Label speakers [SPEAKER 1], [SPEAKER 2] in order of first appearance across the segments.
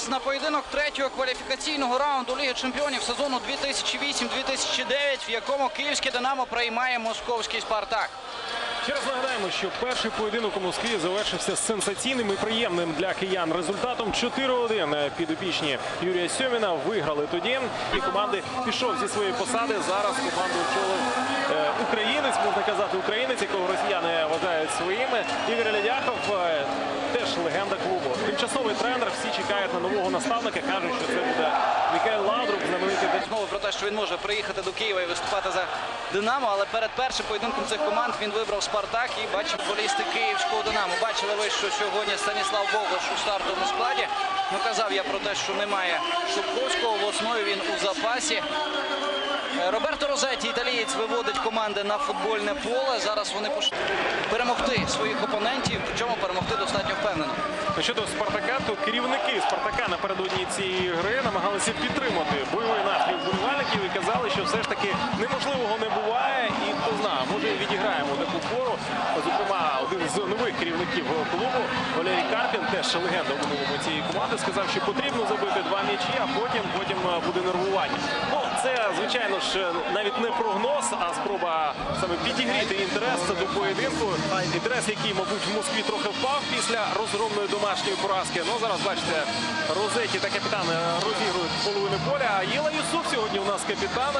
[SPEAKER 1] час на поєдинок третього кваліфікаційного раунду Ліги Чемпіонів сезону 2008-2009, в якому київське Динамо приймає московський Спартак.
[SPEAKER 2] Ще раз нагадаємо, що перший поєдинок у Москві завершився сенсаційним і приємним для киян результатом 4-1. Підопічні Юрія Сьоміна виграли тоді. І команди пішов зі своєї посади. Зараз команду очолив е, українець, можна казати, українець, якого росіяни вважають своїми. Ігор Лядяхов е, теж легенда клубу. Тимчасовий тренер. Всі чекають на нового наставника. кажуть, що це буде Мікаель Лаудруб, знаменитий
[SPEAKER 1] Знову про те, що він може приїхати до Києва і виступати за Динамо, але перед першим поєдинком цих команд він вибрав Спартак і бачив футболісти київського Динамо. Бачили ви, що сьогодні Станіслав Богош у стартовому складі. Ну казав я про те, що немає Шубковського. В основі він у запасі. Е, Роберто Розеті, італієць, виводить команди на футбольне поле. Зараз вони пошукають перемогти своїх опонентів, причому перемогти достатньо.
[SPEAKER 2] Щодо Спартака, то керівники Спартака напередодні цієї гри намагалися підтримати бойовий настрій вболівальників і казали, що все ж таки неможливого не буває. І хто знає, може відіграємо таку пору. Зокрема, один з нових керівників клубу Валерій Карпін, теж легенда у минулому цієї команди, сказав, що потрібно забити два м'ячі, а потім потім е, буде нервування. Ну це звичайно ж навіть не прогноз, а спроба саме підігріти інтерес до поєдинку. Інтерес, який, мабуть, в Москві трохи впав після розгромної домашньої поразки. Ну зараз бачите, Розеті та капітан е, розігрують половину поля. А Єла Юсуф сьогодні у нас капітан.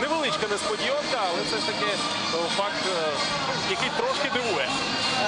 [SPEAKER 2] Невеличка несподіванка, але це ж таки е, факт, е, який трошки дивує.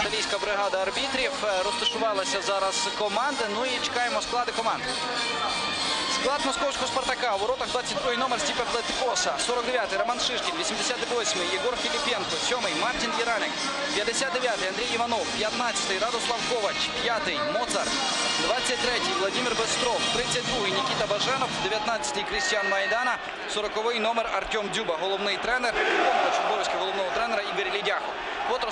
[SPEAKER 1] Італійська бригада арбітрів е, розташувалася зараз команди. Ну і чекаємо склади команд. Склад московського Спартака. У воротах 22 номер Стіпа Плетикоса, 49-й Роман Шишкін, 88-й Єгор Філіпенко, 7-й Мартін Єраник, 59-й Андрій Іванов, 15-й Радослав Ковач, 5-й Моцарт, 23-й Владимир Бестров, 32-й Нікіта Баженов, 19-й Крістіан Майдана, 40-й номер Артем Дюба, головний тренер, обов'язки головного тренера Ігор Лідяхов.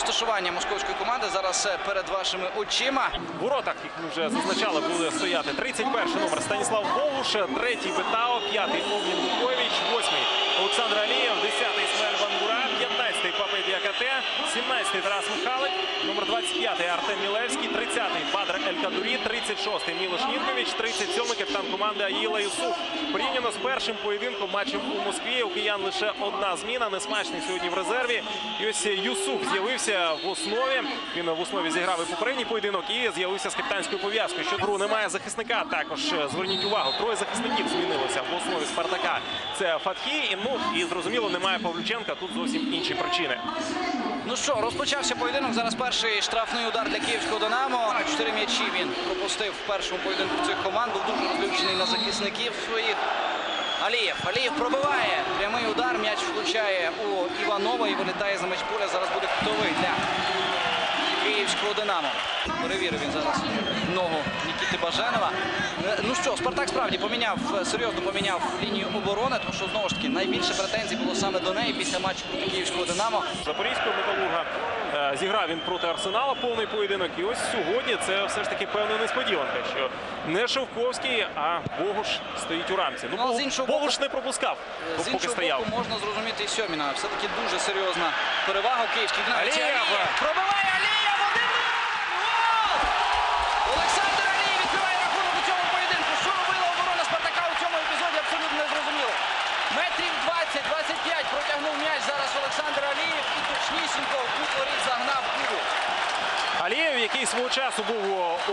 [SPEAKER 1] Розташування московської команди зараз е, перед вашими очима.
[SPEAKER 2] В воротах, як ми вже зазначали, буде стояти 31 номер Станіслав Богуш, 3-й Бетао, 5-й Огнін Лукович, 8-й Олександр Алієв, 10-й Ісмаель Бангура, 15-й Папай Діакате, 17-й Тарас Михалик, номер 25-й Артем Мілевський, 30-й Бадр Ель Кадурі, 36-й Мілош Нінкович, 37-й капітан команди Аїла Юсуф. Порівняно з першим поєдинком матчем у Москві, у киян лише одна зміна, несмачний сьогодні в резерві. І ось Юсуф з'явився в основі. Він в основі зіграв і попередній поєдинок і з'явився з капітанською пов'язкою. Що гру немає захисника. Також е, зверніть увагу, троє захисників змінилося в основі Спартака. Це Фатхі, і ну і зрозуміло, немає Павлюченка. Тут зовсім інші причини.
[SPEAKER 1] Ну що, розпочався поєдинок. Зараз перший штрафний удар для київського Динамо. Чотири м'ячі він пропустив в першому поєдинку цих команд. Був дуже розлючений на захисників своїх. Алієв. Алієв пробиває. Прямий удар. М'яч влучає у Іванова і вилітає за меч поля. Зараз буде кутовий для київського Динамо. Перевірив він зараз ногу Нікіти Баженова. Е, Ну що, Спартак справді поміняв, е, серйозно поміняв лінію оборони, тому що знову ж таки найбільше претензій було саме до неї після матчу проти київського Динамо.
[SPEAKER 2] Запорізького металурга Е, зіграв він проти Арсенала повний поєдинок. І ось сьогодні це все ж таки певна несподіванка, що не Шовковський, а Богуш стоїть у рамці. Ну,
[SPEAKER 1] Ну, з іншого боку-
[SPEAKER 2] не пропускав,
[SPEAKER 1] З
[SPEAKER 2] поки
[SPEAKER 1] іншого
[SPEAKER 2] стояв.
[SPEAKER 1] боку, можна зрозуміти і Сьоміна. Все-таки дуже серйозна перевага у київській!
[SPEAKER 2] Алієв
[SPEAKER 1] Пробиває Алієв! Один гол! Олександр Алієв відкриває рахунок у цьому поєдинку. Що робила оборона Спартака у цьому епізоді, абсолютно не зрозуміло. Метрів 20-25 протягнув м'яч зараз Олександр Алієв і точнісінько в кут воріт загнав Кубу.
[SPEAKER 2] Алієв, який свого часу був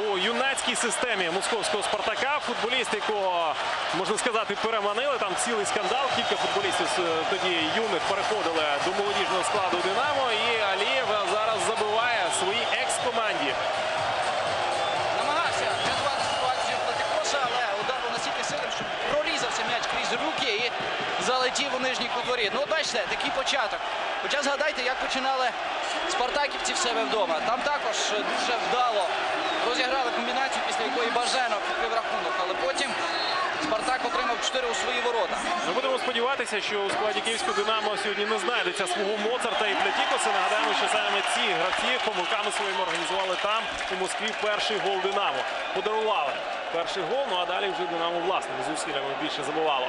[SPEAKER 2] у юнацькій системі московського Спартака, футболіст, якого можна сказати, переманили. Там цілий скандал. Кілька футболістів тоді юних переходили до молодіжного складу Динамо. І Алієв зараз забиває своїй екс-команді.
[SPEAKER 1] Намагався рятувати ситуацію Платикоса, але удар був настільки сильним, що прорізався м'яч крізь руки і залетів у нижній кутворі. Ну, бачите, такий початок. Хоча згадайте, як починали спартаківці в себе вдома. Там також дуже вдало розіграли комбінацію, після якої Баженов відкрив рахунок. Але потім Спартак отримав 4 у свої ворота.
[SPEAKER 2] Ми будемо сподіватися, що у складі київського Динамо сьогодні не знайдеться свого Моцарта і Плетікоса. Нагадаємо, що саме ці гравці помилками своїми організували там у Москві перший гол Динамо. Подарували перший гол. Ну а далі вже Динамо власними зусиллями більше забивало.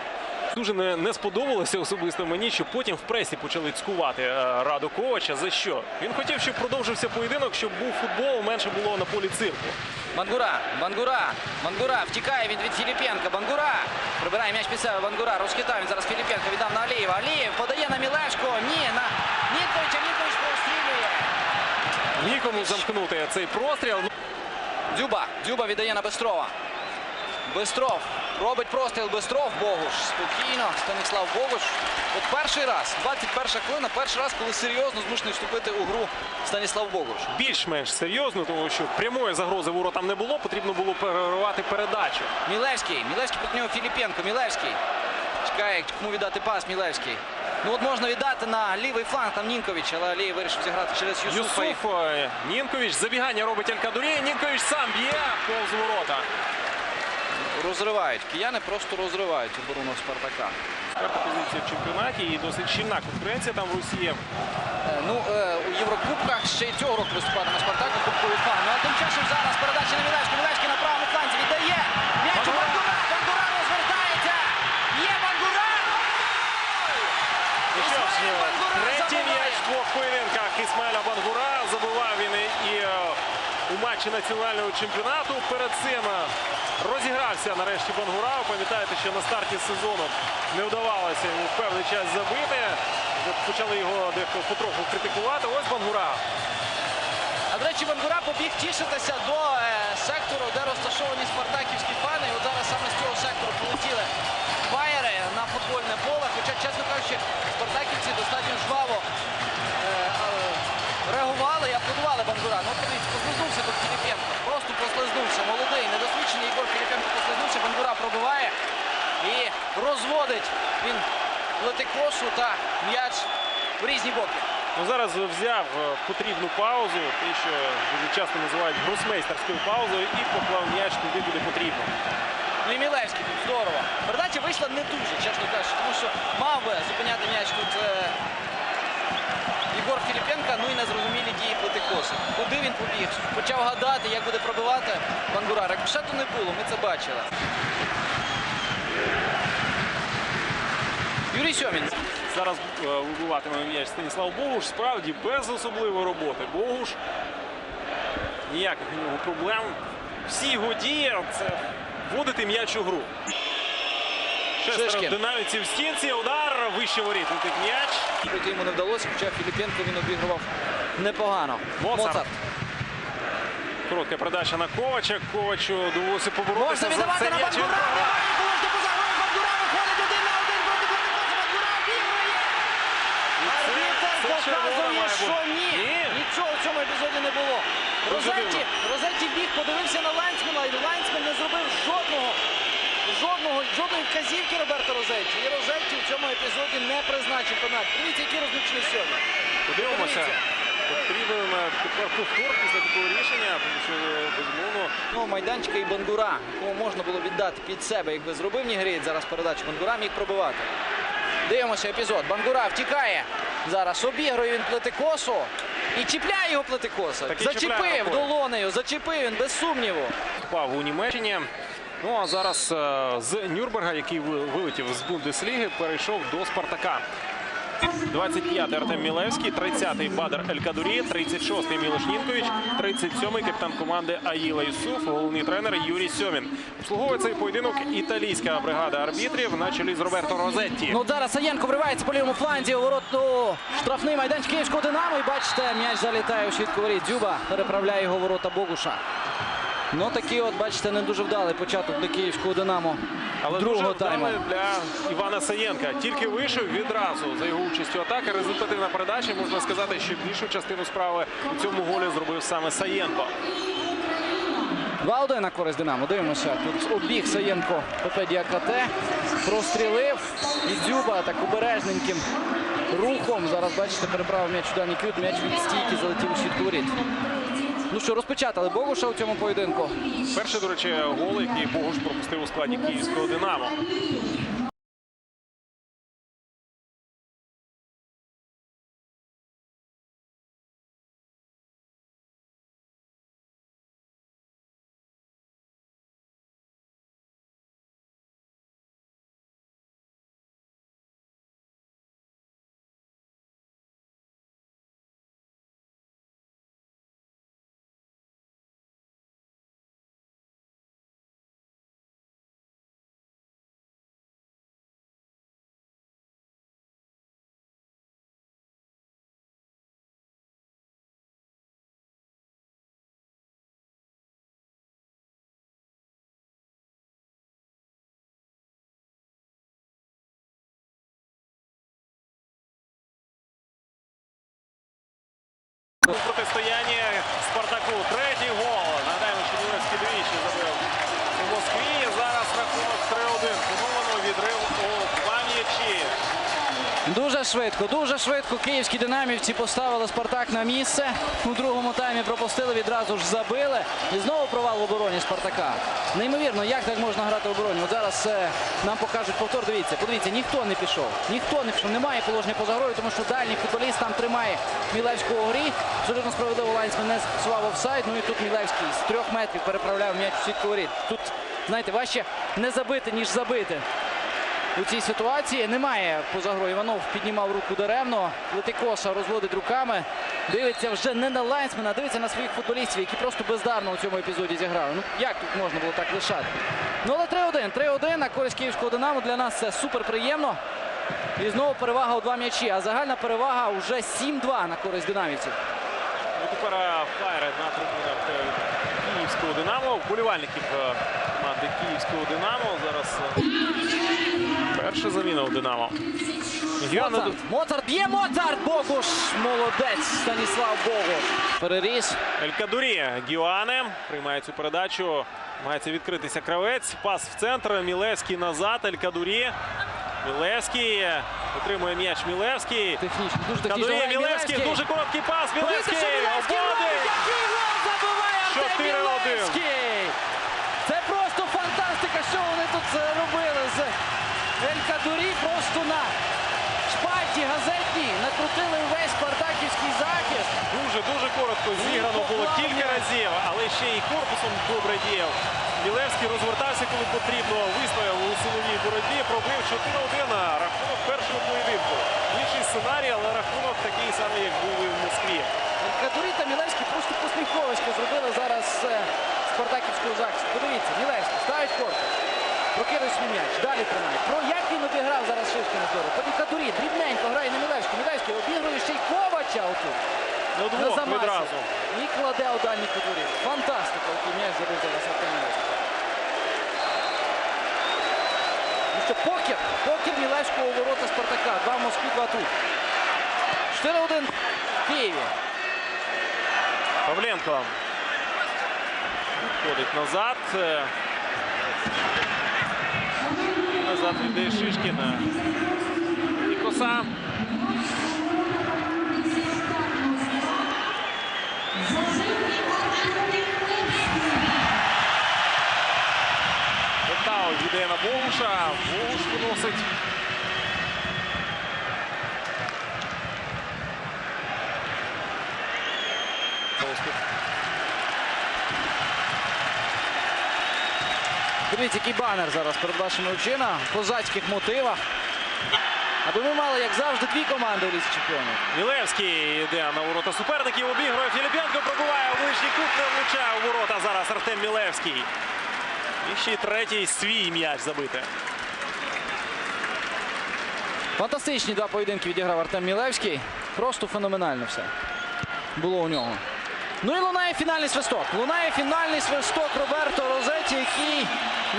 [SPEAKER 2] Дуже не, не сподобалося особисто мені, що потім в пресі почали цькувати е, Раду Ковача. За що? Він хотів, щоб продовжився поєдинок, щоб був футбол, менше було на полі цирку.
[SPEAKER 1] Бангура, Бангура, Бангура втікає він від Філіпенка. Бангура прибирає м'яч під себе. Бангура розхитав він зараз Філіпенка. Віддав на Алієва. Алієв подає на Мілешко. Ні, на Нітковича. Ніткович прострілює.
[SPEAKER 2] Нікому замкнути цей простріл.
[SPEAKER 1] Дзюба. Дзюба віддає на Бестрова. Бестров. Робить простріл Бестров. Богуш. Спокійно. Станіслав Богуш. От перший раз, 21 хвилина, перший раз, коли серйозно змушений вступити у гру Станіслав Богуш.
[SPEAKER 2] Більш-менш серйозно, тому що прямої загрози воротам не було. Потрібно було переривати передачу.
[SPEAKER 1] Мілевський. Мілевський проти нього Філіпенко. Мілевський. Чекає, кому віддати пас Мілевський. Ну от можна віддати на лівий фланг, там Нінкович, але Алій вирішив зіграти через Юсуфа.
[SPEAKER 2] Юсуф Нінкович. Забігання робить Алькадурі. Нінкович сам б'є повз ворота.
[SPEAKER 1] Розривають. Кияни просто розривають оборону Спартака.
[SPEAKER 2] Четверта позиція в чемпіонаті і досить щільна конкуренція там в Росії.
[SPEAKER 1] Е, Ну, е, у Єврокубках ще й цього року виступатиме Спартак у Кубковий фан. Ну а тим часом зараз передача на Мілевський. Мілевський на правому фланзі віддає. М'яч у
[SPEAKER 2] Бангура.
[SPEAKER 1] Бангура. Розвертається. Є Бангура.
[SPEAKER 2] І що ж, третій м'яч в двох поєдинках Ісмаїля Бангура. Забивав він і, матчі національного чемпіонату. Перед цим е, розігрався нарешті Бангура. Пам'ятаєте, що на старті сезону не вдавалося йому в певний час забити. Почали його дехто потроху критикувати. Ось Бангура.
[SPEAKER 1] А до речі, Бангура побіг тішитися до е, сектору, де розташовані спартаківські фани. І от зараз саме з цього сектору полетіли фаєри на футбольне поле. Хоча, чесно кажучи, спартаківці достатньо жваво реагували і аплодували Бангура. Ну, подивіться, послизнувся тут Філіпенко. Просто послизнувся. Молодий, недосвідчений Ігор Філіпенко послизнувся. Бангура пробиває і розводить він плетикосу та м'яч в різні боки.
[SPEAKER 2] Ну, зараз взяв е, потрібну паузу, те, що дуже часто називають гросмейстерською паузою, і поклав м'яч туди, куди потрібно.
[SPEAKER 1] Ну і Мілевський тут здорово. Передача вийшла не дуже, чесно кажучи, тому що мав би зупиняти м'яч тут е, Єгор Філіпенка, ну і незрозумілі дії Плетикоси. Куди він побіг? Почав гадати, як буде пробивати Бангура. Рикошету не було, ми це бачили. Юрій Сьомін.
[SPEAKER 2] Зараз е, вибиватиме м'яч Станіслав Богуш. Справді без особливої роботи. Богуш ніяких у нього проблем. Всі його дії це вводити м'яч у гру. Шестеро
[SPEAKER 1] Шишкін.
[SPEAKER 2] динамівців в стінці. Удар вище воріт. Летить м'яч.
[SPEAKER 1] Пройти йому не вдалося, хоча Філіпенко він обігрував непогано.
[SPEAKER 2] Моцарт. Коротка передача на Ковача. Ковачу довелося поборотися
[SPEAKER 1] Можна
[SPEAKER 2] за
[SPEAKER 1] віддавати
[SPEAKER 2] цей
[SPEAKER 1] на. Арбітер показує, що ні.
[SPEAKER 2] Ні.
[SPEAKER 1] Нічого в цьому епізоді не було. Розетті. Розетті біг, подивився на Лайнсмена, і Лайнсмен не зробив жодного, жодного, жодної вказівки Роберто Розетті. І Розетті в цьому епізоді не призначив пенальті. Дивіться, який розлучний сьогодні.
[SPEAKER 2] Подивимося. Потрібен е, тепер повтор після такого рішення, тому що е, безумовно
[SPEAKER 1] Ну, майданчика і Бангура, якого можна було віддати під себе, якби зробив Нігрієць зараз передачу. Бангура міг пробивати. Дивимося епізод. Бангура втікає. Зараз обігрує він плетикосу. І чіпляє його плетикоса.
[SPEAKER 2] Чіпляє
[SPEAKER 1] Зачепив долонею, зачепив він без сумніву.
[SPEAKER 2] впав у Німеччині. Ну а зараз е, з Нюрнберга, який вилетів з Бундесліги, перейшов до Спартака. 25-й Артем Мілевський, 30-й Бадр Елькадурі, 36-й Мілош Нінкович, 37-й капітан команди Аїла Юсуф, головний тренер Юрій Сьомін. Обслуговує цей поєдинок італійська бригада арбітрів на чолі з Роберто Розетті.
[SPEAKER 1] Ну зараз Саєнко вривається по лівому фланзі. У вороту штрафний майданчик Київського Динамо. І бачите, м'яч залітає у щітку воріт. Дзюба переправляє його ворота Богуша. Ну такий от, бачите, не дуже вдалий початок для Київського Динамо.
[SPEAKER 2] Але
[SPEAKER 1] другого
[SPEAKER 2] дуже
[SPEAKER 1] тайму.
[SPEAKER 2] для Івана Саєнка. Тільки вийшов відразу за його участю атаки. Результативна передача. Можна сказати, що більшу частину справи у цьому голі зробив саме Саєнко.
[SPEAKER 1] 2-1 на користь Динамо. Дивимося. Тут обіг Саєнко ПП Діакате. Прострілив. І Дзюба так обережненьким рухом. Зараз, бачите, переправив м'яч у дальній кют. М'яч від стійки залетів у щітку воріт. Ну що, розпечатали Богуша у цьому поєдинку.
[SPEAKER 2] Перший, до речі, гол, який Богуш пропустив у складі київського Динамо. У протистоянні Спартаку. Третій гол. Нагадаємо, що Мілевський двічі забив у Москві. Зараз рахунок 3-1. Поновлено відрив у два м'ячі.
[SPEAKER 1] Дуже швидко, дуже швидко київські динамівці поставили Спартак на місце. У другому таймі пропустили, відразу ж забили. І знову провал в обороні Спартака. Неймовірно, як так можна грати в обороні? От зараз е, нам покажуть повтор. Дивіться, подивіться, ніхто не пішов. Ніхто не пішов. Немає положення поза грою, тому що дальній футболіст там тримає Мілевського у грі. Абсолютно справедливо Лайнсмен не сфіксував офсайд. Ну і тут Мілевський з трьох метрів переправляв м'яч у сітку воріт. Тут, знаєте, важче не забити, ніж забити. У цій ситуації немає поза грою. Іванов піднімав руку даремно. Летикоша розводить руками. Дивиться вже не на лайнсмена, а дивиться на своїх футболістів, які просто бездарно у цьому епізоді зіграли. Ну як тут можна було так лишати? Ну але 3-1. 3-1 на користь київського Динамо. Для нас це супер приємно. І знову перевага у два м'ячі. А загальна перевага вже 7-2 на користь динамівців.
[SPEAKER 2] Ну, тепер е, флайери на трибунах е, Київського Динамо. Вболівальників е, команди Київського Динамо. Зараз е, перша заміна у Динамо.
[SPEAKER 1] Моцарт. Моцарт б'є Моцарт! Богуш! Молодець! Станіслав Богуш. Переріс.
[SPEAKER 2] Елькадурі Гіоане приймає цю передачу. Намагається відкритися кравець. Пас в центр. Мілевський назад. Елькадурі. Мілевський. Отримує м'яч Мілевський.
[SPEAKER 1] Технічно, дуже.
[SPEAKER 2] Кадурі
[SPEAKER 1] грає
[SPEAKER 2] Мілевський. Дуже короткий пас. Мілевський.
[SPEAKER 1] Мілевський!
[SPEAKER 2] Обводить.
[SPEAKER 1] Який гол забиває Артем
[SPEAKER 2] 4-1.
[SPEAKER 1] Мілевський! Це просто фантастика, що вони тут е, робили з Ель-Кадурі. Просто на шпальті газетній накрутили весь спартаківський захист.
[SPEAKER 2] Дуже дуже коротко зіграно було кілька разів, але ще й корпусом добре діяв. Мілевський розвертався, коли потрібно. Вистояв у силовій боротьбі. Пробив 4-1 на рахунок першого поєдинку. Інший сценарій, але рахунок такий самий, як був і в Москві.
[SPEAKER 1] Ель-Кадурі та Мілевський просто посміховисько зробили зараз е, спартаківського захисту. Подивіться, Мілевський ставить корпус. Прокидує свій м'яч. Далі тримає. Про як він обіграв зараз Шишкін здорово. Потім Кадурі дрібненько грає на Мілевську. Мілевський обігрує ще й Ковача отут.
[SPEAKER 2] На
[SPEAKER 1] На замасі. І кладе у дальній кутурі. Фантастика, який м'яч забив зараз Артем Мілевський. Ну що, покер. Покер Мілевського у ворота Спартака. Два в Москві, два тут. 4-1 в Києві.
[SPEAKER 2] Павленко відходить назад. Назад йде Шишкін. І коса. Летау йде на Богуша. Богуш виносить.
[SPEAKER 1] Дивіться, який банер зараз перед вашими очима. В козацьких мотивах. Аби ми мали, як завжди, дві команди у лісі чемпіонів.
[SPEAKER 2] Мілевський йде на ворота суперників. Обігрує Філіпенко. Пробиває у ближній кут. Не влучає у ворота зараз Артем Мілевський. І ще й третій свій м'яч забити.
[SPEAKER 1] Фантастичні два поєдинки відіграв Артем Мілевський. Просто феноменально все було у нього. Ну і лунає фінальний свисток. Лунає фінальний свисток Роберто Розеті, який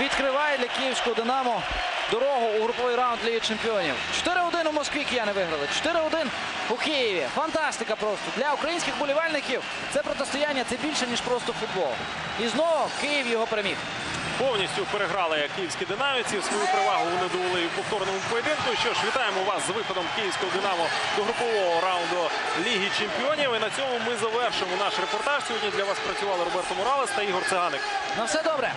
[SPEAKER 1] відкриває для київського Динамо дорогу у груповий раунд Ліги Чемпіонів. 4-1 у Москві кияни виграли. 4-1 у Києві. Фантастика просто. Для українських болівальників це протистояння це більше, ніж просто футбол. І знову Київ його переміг.
[SPEAKER 2] Повністю переграли київські динамівці. Свою перевагу вони довели в повторному поєдинку. Що ж, вітаємо вас з виходом київського динамо до групового раунду Ліги Чемпіонів. І на цьому ми завершимо наш репортаж. Сьогодні для вас працювали Роберто Моралес та Ігор Циганик.
[SPEAKER 1] На все добре.